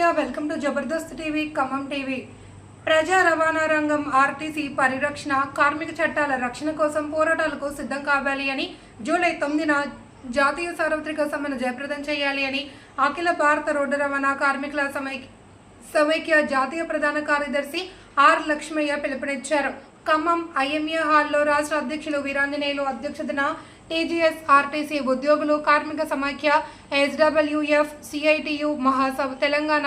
Media welcome to Jabardasth TV Khammam TV. ప్రజా రవాణా రంగం ఆర్టీసీ పరిరక్షణ కార్మిక చట్టాల రక్షణ కోసం పోరాటాలకు సిద్ధం కావాలి అని జూలై తొమ్మిదిన జాతీయ సార్వత్రిక సమ్మెను జయప్రదం చేయాలి అని అఖిల భారత రోడ్డు రవాణా కార్మికుల సమైక్య సమైక్య జాతీయ ప్రధాన కార్యదర్శి ఆర్ లక్ష్మయ్య పిలుపునిచ్చారు. ఖమ్మం ఐఎంఏ హాల్లో రాష్ట్ర అధ్యక్షులు వీరాంజనేయులు అధ్యక్షతన టీజీఎస్ ఆర్టీసీ ఉద్యోగులు కార్మిక సమాఖ్య ఎస్డబ్ల్యూఎఫ్ సిఐటియు మహాసభ తెలంగాణ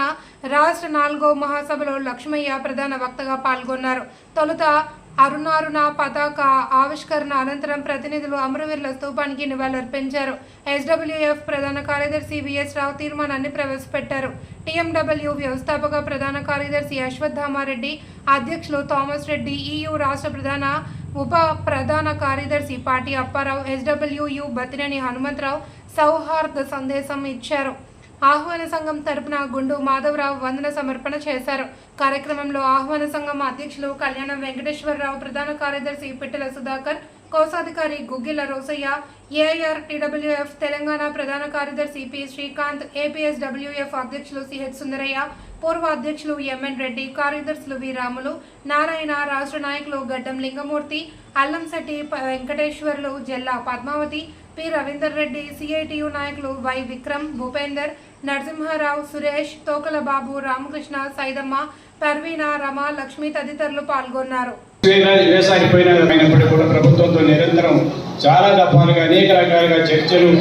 రాష్ట్ర నాలుగో మహాసభలో లక్ష్మయ్య ప్రధాన వక్తగా పాల్గొన్నారు. తొలుత అరుణారుణ పతాక ఆవిష్కరణ అనంతరం ప్రతినిధులు అమరవీరుల స్తూపానికి నివాళులర్పించారు. ఎస్డబ్ల్యూఎఫ్ ప్రధాన కార్యదర్శి విఎస్ రావు తీర్మానాన్ని ప్రవేశపెట్టారు. టీఎండబ్ల్యూ వ్యవస్థాపక ప్రధాన కార్యదర్శి అశ్వత్థామారెడ్డి అధ్యక్షులు థామస్ రెడ్డి ఈయు రాష్ట్ర ప్రధాన ఉప ప్రధాన కార్యదర్శి పాటి అప్పారావు ఎస్డబ్ల్యూయు బతినేని హనుమంతరావు సౌహార్ద సందేశం ఇచ్చారు. ఆహ్వాన సంఘం తరపున గుండు మాధవరావు వందన సమర్పణ చేశారు. కార్యక్రమంలో ఆహ్వాన సంఘం అధ్యక్షులు కళ్యాణం వెంకటేశ్వరరావు ప్రధాన కార్యదర్శి పిట్టల సుధాకర్ కోశాధికారి గుగ్గిల రోసయ్య ఏఐఆర్ టీడబ్ల్యూఎఫ్ తెలంగాణ ప్రధాన కార్యదర్శి పి శ్రీకాంత్ ఏపీఎస్డబ్ల్యూఎఫ్ అధ్యక్షులు సిహెచ్ సుందరయ్య పూర్వ అధ్యక్షులు ఎంఎన్ రెడ్డి కార్యదర్శులు వి రాములు నారాయణ రాష్ట్ర నాయకులు గడ్డం లింగమూర్తి అల్లంశెట్టి వెంకటేశ్వర్లు జల్లా పద్మావతి పి రవీందర్ రెడ్డి సిఐటియు నాయకులు వై విక్రమ్ భూపేందర్ నరసింహారావు సురేష్ తోకల బాబు రామకృష్ణ సైదమ్మ పర్వీణ రమ లక్ష్మి తదితరులు పాల్గొన్నారు. వేసాగిపోయినప్పటికీ కూడా ప్రభుత్వంతో నిరంతరం చాలా దఫాలుగా అనేక రకాలుగా చర్చలు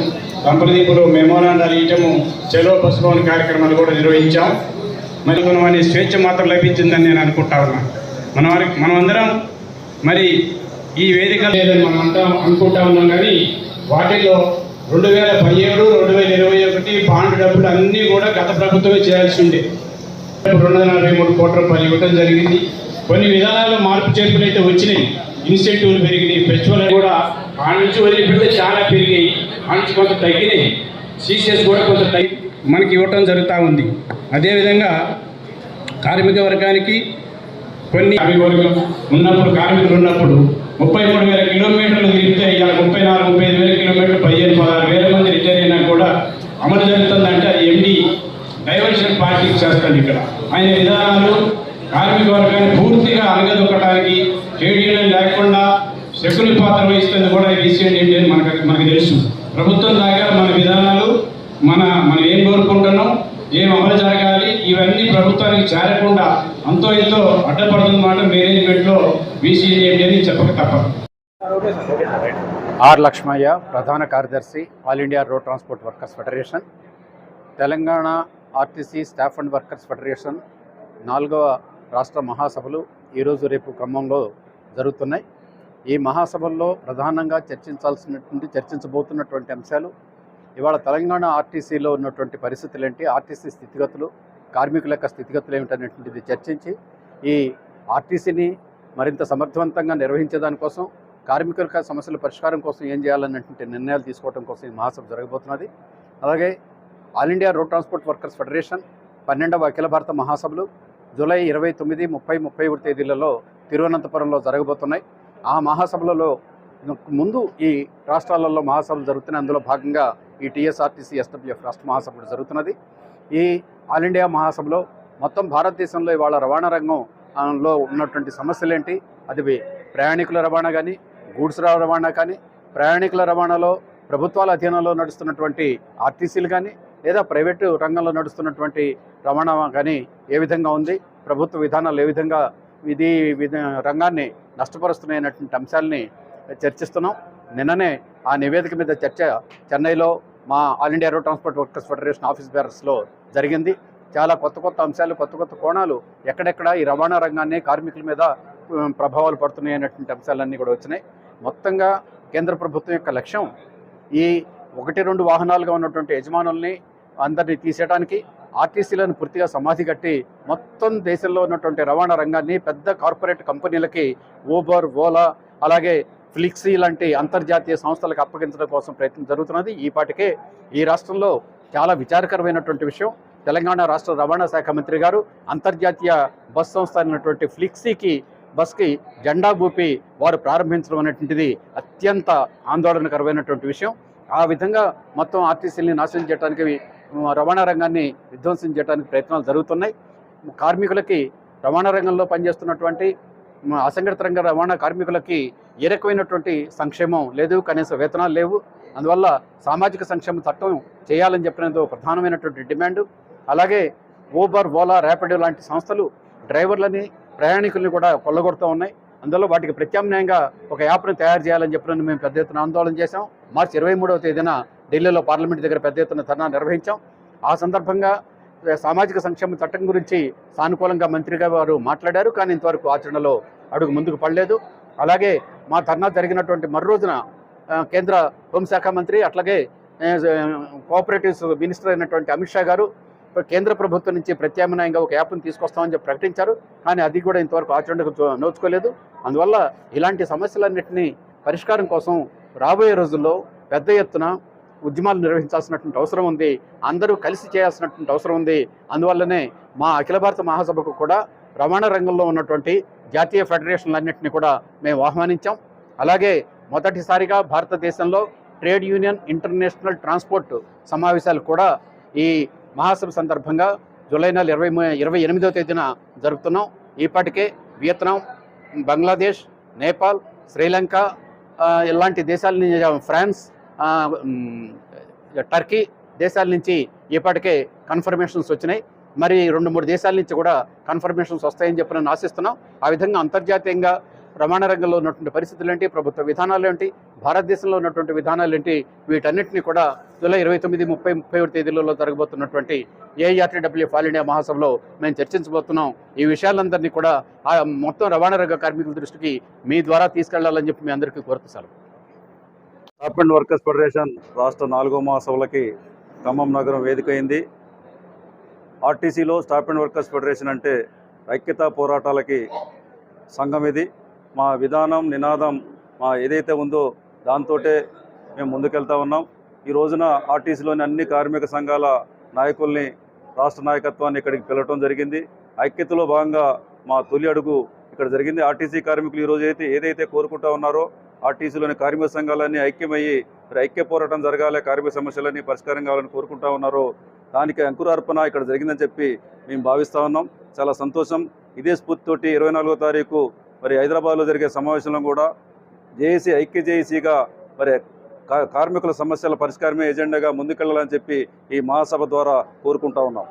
సంప్రదింపులు మెమోరాండాలు ఇయటము చెలో పసులోని కార్యక్రమాలు కూడా నిర్వహించాం. మరి మన స్వేచ్ఛ మాత్రం లభించిందని నేను అనుకుంటా ఉన్నాను మన వారికి మనమందరం మరి ఈ వేదిక లేదని మనం అంతా అనుకుంటా ఉన్నాం కానీ వాటిల్లో రెండు వేల పదిహేడు రెండు వేల ఇరవై ఒకటి బాండ్ డబ్బులు అన్నీ కూడా గత ప్రభుత్వమే చేయాల్సి ఉండే. రెండు వందల నలభై మూడు కోట్ల రూపాయలు ఇవ్వడం జరిగింది. కొన్ని విధానాల్లో మార్పు చేర్పులు అయితే వచ్చినాయి. ఇన్సెంటివ్లు పెరిగినాయి ఫెస్టివల్ కూడా ఆ నుంచి వదిలిపెడితే చాలా పెరిగాయి. ఆ నుంచి కొంత తగ్గినాయి. సీసీఎస్ కూడా కొంత తగ్గి మనకి ఇవ్వటం జరుగుతూ ఉంది. అదేవిధంగా కార్మిక వర్గానికి కొన్ని కార్మిక వర్గం ఉన్నప్పుడు కార్మికులు ఉన్నప్పుడు ముప్పై మూడు వేల కిలోమీటర్లు తిరిగితే ఇలా ముప్పై నాలుగు ముప్పై ఐదు వేల కిలోమీటర్లు పదిహేను పదహారు వేల మంది రిటైర్ అయినా కూడా అమలు జరుగుతుందంటే అది ఎండి డైవర్షన్ పార్టీకి చేస్తాడు ఇక్కడ. ఆయన విధానాలు కార్మిక వర్గాన్ని పూర్తిగా అనగదొక్కడానికి కేడీలు లేకుండా శకుని పాత్ర వహిస్తుంది కూడా రీసెంట్ ఏంటి అని మనకు మనకు తెలుసు. ప్రభుత్వం దాకా మన విధానాలు మన మనం ఏం కోరుకుంటున్నాం ఏం అమలు జరగాలి ఇవన్నీ ప్రభుత్వానికి చేరకుండా అంతో ఇంతో అడ్డపడుతుందన్నమాట మేనేజ్మెంట్లో బీసీ ఏంటి అని చెప్పక తప్పదు. ఆర్ లక్ష్మయ్య ప్రధాన కార్యదర్శి all India road transport workers federation Telangana RTC staff and workers federation నాలుగవ రాష్ట్ర మహాసభలు ఈరోజు రేపు ఖమ్మంలో జరుగుతున్నాయి. ఈ మహాసభల్లో ప్రధానంగా చర్చించాల్సినటువంటి చర్చించబోతున్నటువంటి అంశాలు ఇవాళ తెలంగాణ ఆర్టీసీలో ఉన్నటువంటి పరిస్థితులు ఏంటి ఆర్టీసీ స్థితిగతులు కార్మికుల యొక్క స్థితిగతులు ఏమిటనేటువంటిది చర్చించి ఈ ఆర్టీసీని మరింత సమర్థవంతంగా నిర్వహించేదానికోసం కార్మికుల యొక్క సమస్యల పరిష్కారం కోసం ఏం చేయాలన్నటువంటి నిర్ణయాలు తీసుకోవడం కోసం ఈ మహాసభ జరగబోతున్నది. అలాగే all India road transport workers federation పన్నెండవ అఖిల భారత మహాసభలు జూలై ఇరవై తొమ్మిది ముప్పై ముప్పై ఒకటి తేదీలలో తిరువనంతపురంలో జరగబోతున్నాయి. ఆ మహాసభలలో ముందు ఈ రాష్ట్రాలలో మహాసభలు జరుగుతున్నాయి. అందులో భాగంగా ఈ టీఎస్ఆర్టీసీ ఎస్డబ్ల్యూఎఫ్ రాష్ట్ర మహాసభలు జరుగుతున్నది. ఈ ఆల్ ఇండియా మహాసభలో మొత్తం భారతదేశంలో ఇవాళ రవాణా రంగం ఉన్నటువంటి సమస్యలు ఏంటి అది ప్రయాణికుల రవాణా కానీ గూడ్స్ రవాణా కానీ ప్రయాణికుల రవాణాలో ప్రభుత్వాల అధీనంలో నడుస్తున్నటువంటి ఆర్టీసీలు కానీ లేదా ప్రైవేటు రంగంలో నడుస్తున్నటువంటి రవాణా కానీ ఏ విధంగా ఉంది? ప్రభుత్వ విధానాలు ఏ విధంగా ఇది విధ రంగాన్ని నష్టపరుస్తున్నాయన్నటువంటి అంశాలని చర్చిస్తున్నాం. నిన్ననే ఆ నివేదిక మీద చర్చ చెన్నైలో మా all India road transport workers federation office బేరర్స్లో జరిగింది. చాలా కొత్త కొత్త అంశాలు కొత్త కొత్త కోణాలు ఎక్కడెక్కడ ఈ రవాణా రంగాన్ని కార్మికుల మీద ప్రభావాలు పడుతున్నాయి అనేటువంటి అంశాలన్నీ కూడా వచ్చినాయి. మొత్తంగా కేంద్ర ప్రభుత్వం యొక్క లక్ష్యం ఈ ఒకటి రెండు వాహనాలుగా ఉన్నటువంటి యజమానుల్ని అందరినీ తీసేయడానికి ఆర్టీసీలను పూర్తిగా సమాధి కట్టి మొత్తం దేశంలో ఉన్నటువంటి రవాణా రంగాన్ని పెద్ద కార్పొరేట్ కంపెనీలకి ఊబర్ ఓలా అలాగే ఫ్లిక్సీ లాంటి అంతర్జాతీయ సంస్థలకు అప్పగించడం కోసం ప్రయత్నం జరుగుతున్నది. ఈ పాటికే ఈ రాష్ట్రంలో చాలా విచారకరమైనటువంటి విషయం. తెలంగాణ రాష్ట్ర రవాణా శాఖ మంత్రి గారు అంతర్జాతీయ బస్ సంస్థ అయినటువంటి ఫ్లిక్సీకి బస్కి జెండా ఊపి వారు ప్రారంభించడం అనేటువంటిది అత్యంత ఆందోళనకరమైనటువంటి విషయం. ఆ విధంగా మొత్తం ఆర్టీసీని నాశనం చేయడానికి రవాణా రంగాన్ని విధ్వంసం చేయడానికి ప్రయత్నాలు జరుగుతున్నాయి. కార్మికులకి రవాణా రంగంలో పనిచేస్తున్నటువంటి అసంఘటిత రంగ రవాణా కార్మికులకి ఏ రకమైనటువంటి సంక్షేమం లేదు కనీస వేతనాలు లేవు. అందువల్ల సామాజిక సంక్షేమ చట్టం చేయాలని చెప్పినది ఒక ప్రధానమైనటువంటి డిమాండ్. అలాగే ఊబర్ ఓలా ర్యాపిడో లాంటి సంస్థలు డ్రైవర్లని ప్రయాణికుల్ని కూడా కొల్లగొడుతూ ఉన్నాయి. అందులో వాటికి ప్రత్యామ్నాయంగా ఒక యాప్ను తయారు చేయాలని చెప్పిన మేము పెద్ద ఎత్తున ఆందోళన చేశాం. మార్చి ఇరవై మూడవ తేదీన ఢిల్లీలో పార్లమెంట్ దగ్గర పెద్ద ఎత్తున ధర్నా నిర్వహించాం. ఆ సందర్భంగా సామాజిక సంక్షేమ చట్టం గురించి సానుకూలంగా మంత్రిగా వారు మాట్లాడారు. కానీ ఇంతవరకు ఆచరణలో అడుగు ముందుకు పడలేదు. అలాగే మా ధర్నా జరిగినటువంటి మరు రోజున కేంద్ర హోంశాఖ మంత్రి అట్లాగే కోఆపరేటివ్స్ మినిస్టర్ అయినటువంటి అమిత్ షా గారు కేంద్ర ప్రభుత్వం నుంచి ప్రత్యామ్నాయంగా ఒక యాప్ను తీసుకొస్తామని చెప్పి ప్రకటించారు. కానీ అది కూడా ఇంతవరకు ఆచరణకు నోచుకోలేదు. అందువల్ల ఇలాంటి సమస్యలన్నింటినీ పరిష్కారం కోసం రాబోయే రోజుల్లో పెద్ద ఎత్తున ఉద్యమాలు నిర్వహించాల్సినటువంటి అవసరం ఉంది. అందరూ కలిసి చేయాల్సినటువంటి అవసరం ఉంది. అందువల్లనే మా అఖిల భారత మహాసభకు కూడా రవాణా రంగంలో ఉన్నటువంటి జాతీయ ఫెడరేషన్లన్నింటినీ కూడా మేము ఆహ్వానించాం. అలాగే మొదటిసారిగా భారతదేశంలో ట్రేడ్ యూనియన్ ఇంటర్నేషనల్ ట్రాన్స్పోర్ట్ సమావేశాలు కూడా ఈ మహాసభ సందర్భంగా జూలై నెల ఇరవై ఇరవై ఎనిమిదవ తేదీన జరుపుతున్నాం. ఇప్పటికే వియత్నాం బంగ్లాదేశ్ నేపాల్ శ్రీలంక ఇలాంటి దేశాలని ఫ్రాన్స్ టర్కీ దేశాల నుంచి ఇప్పటికే కన్ఫర్మేషన్స్ వచ్చినాయి. మరి రెండు మూడు దేశాల నుంచి కూడా కన్ఫర్మేషన్స్ వస్తాయని చెప్పి నేను ఆశిస్తున్నాం. ఆ విధంగా అంతర్జాతీయంగా రవాణా రంగంలో ఉన్నటువంటి పరిస్థితులు ఏంటి ప్రభుత్వ విధానాలు ఏంటి భారతదేశంలో ఉన్నటువంటి విధానాలు ఏంటి వీటన్నిటిని కూడా జూలై ఇరవై తొమ్మిది ముప్పై ముప్పై ఒకటి తేదీలలో జరగబోతున్నటువంటి ఏఆర్టీడబ్ల్యూఎఫ్ ఆల్ ఇండియా మహాసభలో మేము చర్చించబోతున్నాం. ఈ విషయాలందరినీ కూడా ఆ మొత్తం రవాణా రంగ కార్మికుల దృష్టికి మీ ద్వారా తీసుకెళ్ళాలని చెప్పి మీ అందరికీ కోరుతున్నాను స్టాఫ్ అండ్ వర్కర్స్ ఫెడరేషన్ రాష్ట్ర నాలుగో మహాసభలకి ఖమ్మం నగరం వేదిక అయింది ఆర్టీసీలో స్టాఫ్ అండ్ వర్కర్స్ ఫెడరేషన్ అంటే ఐక్యతా పోరాటాలకి సంఘం ఇది. మా విధానం నినాదం మా ఏదైతే ఉందో దాంతోటే మేము ముందుకెళ్తా ఉన్నాం. ఈ రోజున ఆర్టీసీలోని అన్ని కార్మిక సంఘాల నాయకుల్ని రాష్ట్ర నాయకత్వాన్ని ఇక్కడికి పిలవటం జరిగింది. ఐక్యతలో భాగంగా మా తొలి అడుగు ఇక్కడ జరిగింది. ఆర్టీసీ కార్మికులు ఈరోజు అయితే ఏదైతే కోరుకుంటా ఉన్నారో ఆర్టీసీలోని కార్మిక సంఘాలన్నీ ఐక్యమయ్యి మరి ఐక్య పోరాటం జరగాలి కార్మిక సమస్యలన్నీ పరిష్కారం కావాలని కోరుకుంటా ఉన్నారు. దానికి అంకురార్పణ ఇక్కడ జరిగిందని చెప్పి మేము భావిస్తూ ఉన్నాం. చాలా సంతోషం. ఇదే స్ఫూర్తితోటి ఇరవై నాలుగో తారీఖు మరి హైదరాబాద్లో జరిగే సమావేశంలో కూడా జేఏసీ ఐక్య జేఏసీగా మరి కా- కార్మికుల సమస్యల పరిష్కారమే ఎజెండాగా ముందుకెళ్ళాలని చెప్పి ఈ మహాసభ ద్వారా కోరుకుంటా ఉన్నాం.